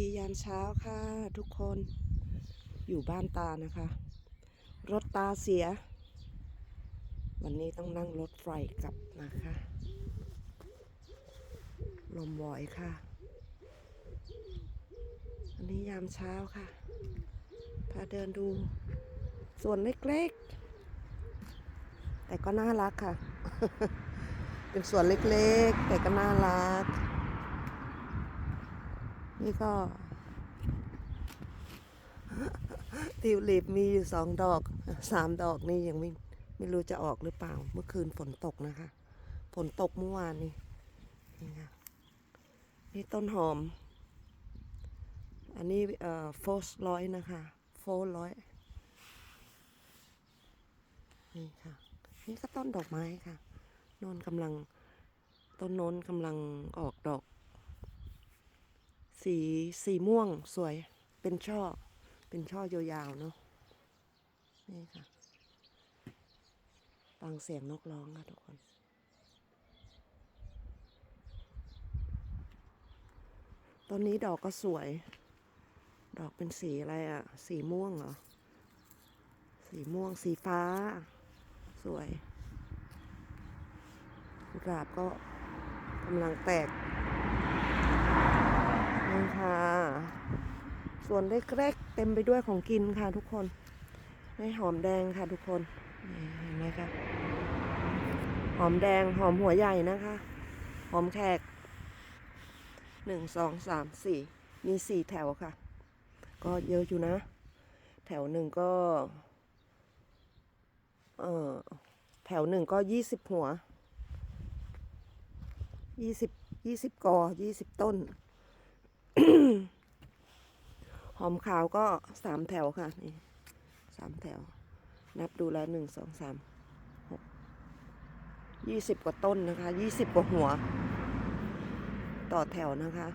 ดียามเช้าค่ะ ทุกคนอยู่บ้านตานะคะ รถตาเสีย วันนี้ต้องนั่งรถไฟกลับนะคะ ลมวอยค่ะ อันนี้ยามเช้าค่ะ พาเดินดูส่วนเล็กๆ แต่ก็น่ารักค่ะ เป็นส่วนเล็กๆ แต่ก็น่ารัก นี่ก็ทิวลิปมีอยู่สองดอกสามดอกนี่ยังไม่ไม่รู้จะออกหรือเปล่า เมื่อคืนฝนตกนะคะ ฝนตกเมื่อวานนี้นี่ค่ะนี่ต้นหอม อันนี้เอ่อโฟสร้อยนะคะโฟร้อยนี่ค่ะ นี่ก็ต้นดอกไม้ค่ะนนกำลังต้นโน้นกำลังออกดอก สีสีม่วงสวยเป็นช่อ เป็นช่อยาวๆเนาะนี่ค่ะฟังเสียงนกร้องค่ะทุกคนต้นนี้ดอกก็สวย ดอกเป็นสีอะไรอะสีม่วงเหรอ สีม่วงสีฟ้า สวยกุหลาบก็กำลังแตก ค่ะส่วนเล็กๆเต็มไปด้วยของกินค่ะทุกคนนี่หอมแดงค่ะทุกคนนี่เห็นไหมคะหอมแดงหอมหัวใหญ่นะคะ หอมแขกหนึ่งสองสามสี่มีสี่แถวค่ะ ก็เยอะอยู่นะ แถวหนึ่งก็ เออแถวหนึ่งก็ยี่สิบหัวยี่สิบยี่สิบกอยี่สิบต้น หอมขาวก็สามแถวค่ะนี่สามแถว นับดูแล้วหนึ่งสองสามหกยี่สิบกว่าต้นนะคะยี่สิบกว่าหัว ต่อแถวนะคะ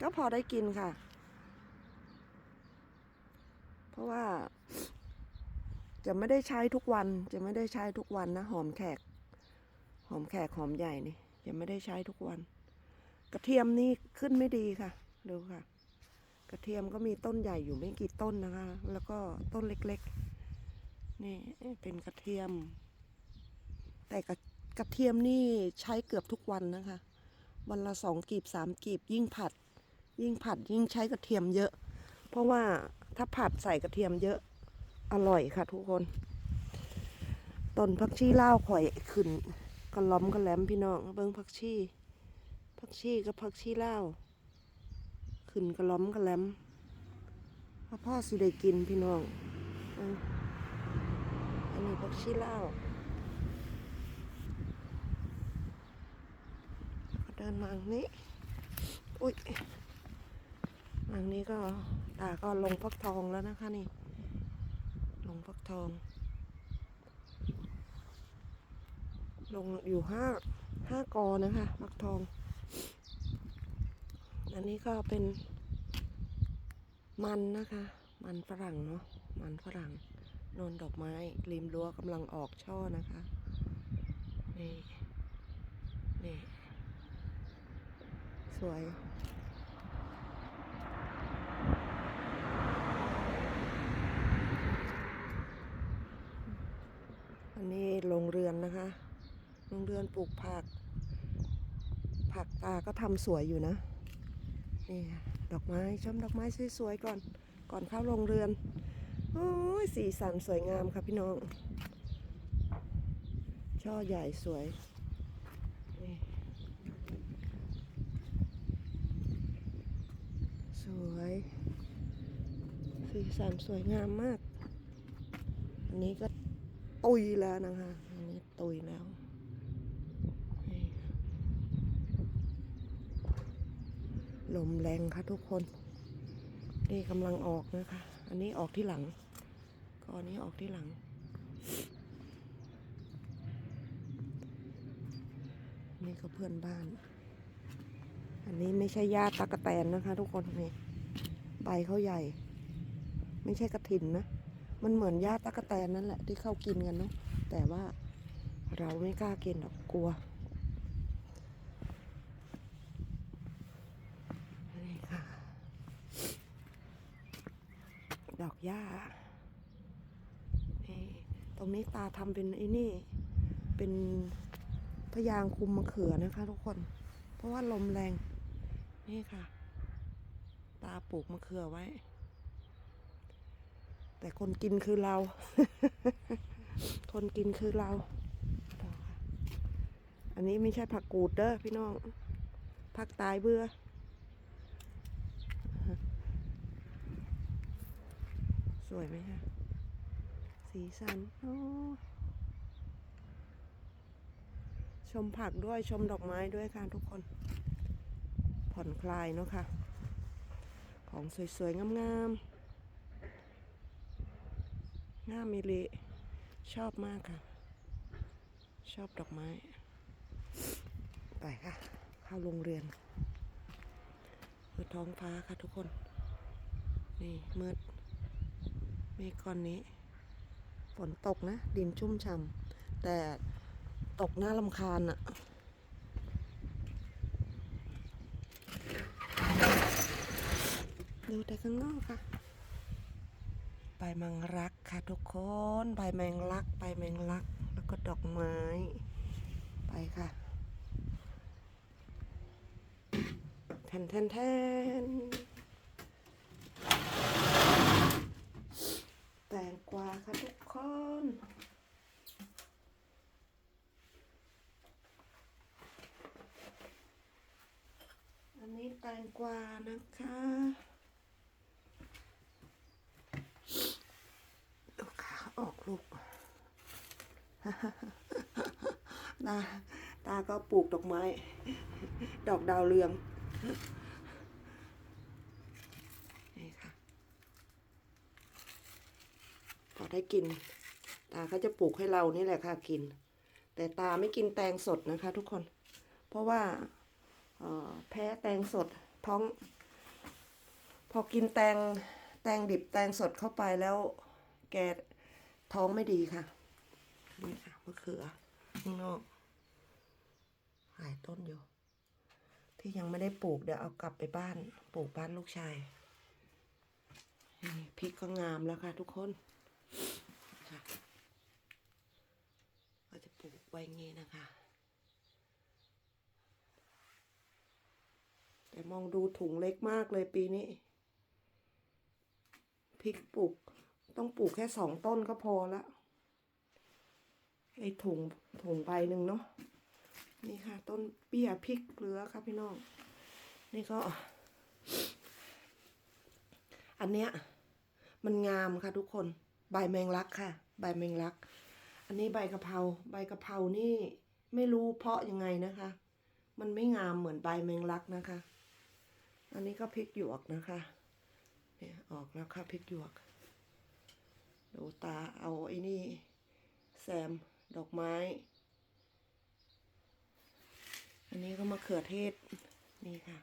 ก็พอได้กินค่ะ เพราะว่า จะไม่ได้ใช้ทุกวันจะไม่ได้ใช้ทุกวันนะ หอมแขก หอมแขกหอมใหญ่นี่จะไม่ได้ใช้ทุกวัน กระเทียมนี่ขึ้นไม่ดีค่ะดูค่ะ กระเทียมก็มีต้นใหญ่อยู่ไม่กี่ต้นนะคะ แล้วก็ต้นเล็กๆ นี่เป็นกระเทียม แต่กระกระเทียมนี่ใช้เกือบทุกวันนะคะ วันละสองกีบสามกีบยิ่งผัด ยิ่งผัดยิ่งใช้กระเทียมเยอะ เพราะว่าถ้าผัดใส่กระเทียมเยอะอร่อยค่ะทุกคนต้นผักชีเลาข่อยขึ้นกระล้อมกระแหลมพี่น้องเบิ้งผักชี ผักชีกับผักชีเลาขึ้นกระล้อมกระแหลมพ่อพ่อสิได้กินพี่น้องอันนี้ผักชีลาก็เดินมาทางนี้ อุ้ยทางนี้ก็ตาก็ลงฟักทองแล้วนะคะนี่ ลงฟักทอง ลงอยู่ห้าห้ากอนะคะฟักทอง อันนี้ก็เป็นมันนะคะ มันฝรั่งเนาะ มันฝรั่งนนดอกไม้ริมรั้วกำลังออกช่อนะคะ นี่ นี่ สวยอันนี้โรงเรือนนะคะ โรงเรือนปลูกผัก ผักตาก็ทำสวยอยู่นะ นี่ค่ะดอกไม้ชมดอกไม้สวยๆก่อน ก่อนเข้าโรงเรือนโอ้ยสีสันสวยงามค่ะพี่น้อง ช่อใหญ่สวยนี่สวย สีสันสวยงามมาก อันนี้ก็ตุยแล้วนะคะ อันนี้ตุยแล้วนี่ ลมแรงค่ะทุกคน นี่กำลังออกนะคะ อันนี้ออกที่หลังก็อันนี้ออกที่หลัง นี่ก็เพื่อนบ้าน อันนี้ไม่ใช่ญาติตะกะแตนนะคะ ทุกคนนี่ใบเขาใหญ่ ไม่ใช่กระถินนะ มันเหมือนหญ้าตะกะแตนนั่นแหละที่เข้ากินกันเนาะแต่ว่าเราไม่กล้ากินหรอกกลัวนี่ค่ะ ดอกหญ้าตรงนี้ตาทำเป็นไอ้นี่ เป็นพยางคุมมะเขือนะคะทุกคน เพราะว่าลมแรง นี่ค่ะ ตาปลูกมะเขือไว้ แต่คนกินคือเรา คนกินคือเรา อันนี้ไม่ใช่ผักกูดเด้อพี่น้อง ผักตายเบื่อ สวยไหมคะ สีสันโอ้ชมผักด้วยชมดอกไม้ด้วยค่ะทุกคน ผ่อนคลายเนาะค่ะ ของสวยๆ งามๆงามมิลิชอบมากค่ะ ชอบดอกไม้ ไปค่ะ เข้าโรงเรียนคือท้องฟ้าค่ะทุกคน นี่มืด เมฆก้อนนี้ ฝนตกนะ ดินชุ่มฉ่ำแต่ตกหน้าลำคาญอะดูแต่ข้างนอกค่ะใบแมงลักค่ะทุกคนใบแมงลักใบแมงลัก แล้วก็ดอกไม้ ไปค่ะแทนแทนแทน แตงกวาค่ะทุกคนอันนี้แตงกวานะคะดูขาออกลูกตาตาก็ปลูกดอกไม้ ดอกดาวเรือง นี่ค่ะ พอได้กิน ตาก็จะปลูกให้เรานี่แหละค่ะกิน แต่ตาไม่กินแตงสดนะคะ ทุกคน เพราะว่าแพ้แตงสดท้อง พอกินแตงแตงดิบแตงสดเข้าไปแล้ว แกท้องไม่ดีค่ะนี่ค่ะมะเขือข้างนอกหลายต้นอยู่ ที่ยังไม่ได้ปลูกเดี๋ยวเอากลับไปบ้าน ปลูกบ้านลูกชายพริกก็งามแล้วค่ะทุกคน ก็จะปลูกไว้งี้นะคะ แต่มองดูถุงเล็กมากเลยปีนี้พริกปลูกต้องปลูกแค่สองต้นก็พอละไอถุงถุงใบหนึ่งเนาะนี่ค่ะ ต้นเปี้ยพริกเหลือค่ะพี่น้อง นี่ก็ อันเนี้ย มันงามค่ะทุกคน ใบแมงลักค่ะ ใบแมงลัก อันนี้ใบกะเพราใบกะเพรานี่ไม่รู้เพาะยังไงนะคะ มันไม่งามเหมือนใบแมงลักนะคะ อันนี้ก็พริกหยวกนะคะเนี่ยออกแล้วค่ะพริกหยวกดูตาเอาไอ้นี่แซมดอกไม้ อันนี้ก็มะเขือเทศนี่ค่ะ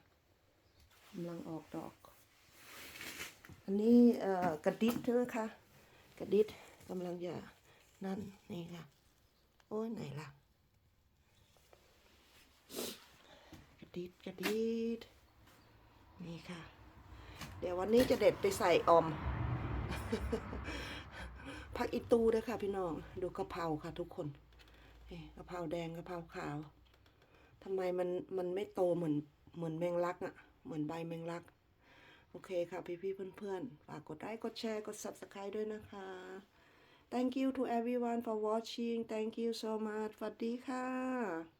กำลังออกดอก อันนี้เอ่อกระดิษนะคะ กระดิษกำลังจะนั่นนี่ค่ะ โอ้ยไหนล่ะ กระดิษกระดิษนี่ค่ะ เดี๋ยววันนี้จะเด็ดไปใส่อมผักอีตูด้วยค่ะพี่น้อง ดูกะเพราค่ะทุกคนนี่กะเพราแดงกะเพราขาวทำไมมันมันไม่โตเหมือนเหมือนแมงลักอะ่ะ เหมือนใบแมงลัก โอเคค่ะพี่พี่ๆเพื่อนๆ ฝากกดไลค์กดแชร์กด subscribe ด้วยนะคะ Thank you to everyone for watching Thank you so much สวัสดีค่ะ